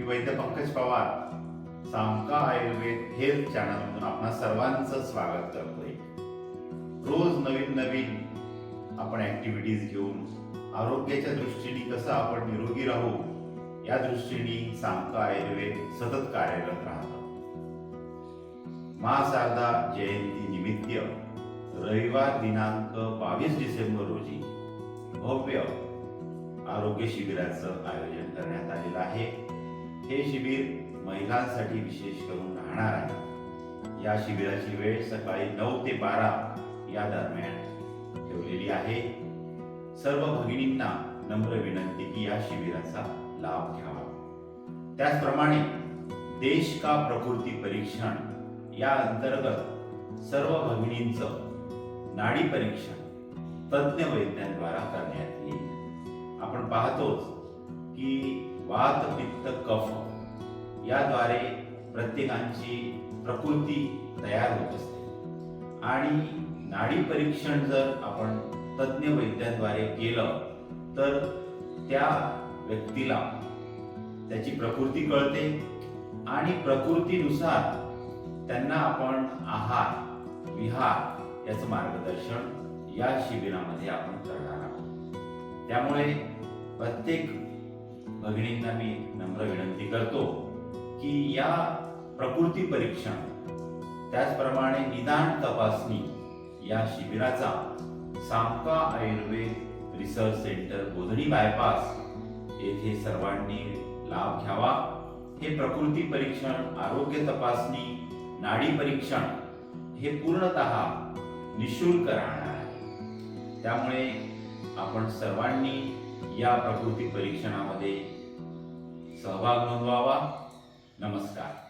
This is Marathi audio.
मी वैद्य पंकज पवार सामका आयुर्वेद हेल्थ चॅनलमधून आपणा सर्वांचं स्वागत करतोय. रोज नवीन नवीन आपण ऍक्टिव्हिटीज घेऊन आरोग्याच्या दृष्टीने कसं आपण निरोगी राहू या दृष्टीने सामका आयुर्वेद सतत कार्यरत राहतो. महासारदा जयंती निमित्त रविवार दिनांक बावीस डिसेंबर रोजी भव्य आरोग्य शिबिराचं आयोजन करण्यात आलेलं आहे. हे शिबिर महिलांसाठी विशेष करून राहणार आहे. या शिबिराची वेळ सकाळी नऊ ते बारा या दरम्यान ठेवलेली आहे. सर्व भगिनींना नम्र विनंती की या शिबिराचा लाभ घ्यावा. त्याचप्रमाणे देश का प्रकृती परीक्षण या अंतर्गत सर्व भगिनींचं नाडी परीक्षण तज्ज्ञ वैद्यांद्वारा करण्यात येईल. आपण पाहतोच की वात पित्त कफ याद्वारे प्रत्येकांची प्रकृती तयार होत असते. आणि नाडी परीक्षण जर आपण तज्ज्ञ वैद्यांद्वारे केलं तर त्या व्यक्तीला त्याची प्रकृती कळते आणि प्रकृतीनुसार त्यांना आपण आहार विहार याचं मार्गदर्शन या शिबिरामध्ये आपण करणार आहोत. त्यामुळे प्रत्येक भगिनींना मी नम्र विनंती करतो की या प्रकृती परीक्षण त्याचप्रमाणे निदान तपासणी या शिबिराचा Samka Ayurved research centre Bodhani bypass येथे सर्वांनी लाभ घ्यावा. हे प्रकृती परीक्षण आरोग्य तपासणी नाडी परीक्षण हे पूर्णतः निशुल्क राहणार आहे. त्यामुळे आपण सर्वांनी या प्रकृती परीक्षणामध्ये सहभाग नोंदवावा. नमस्कार.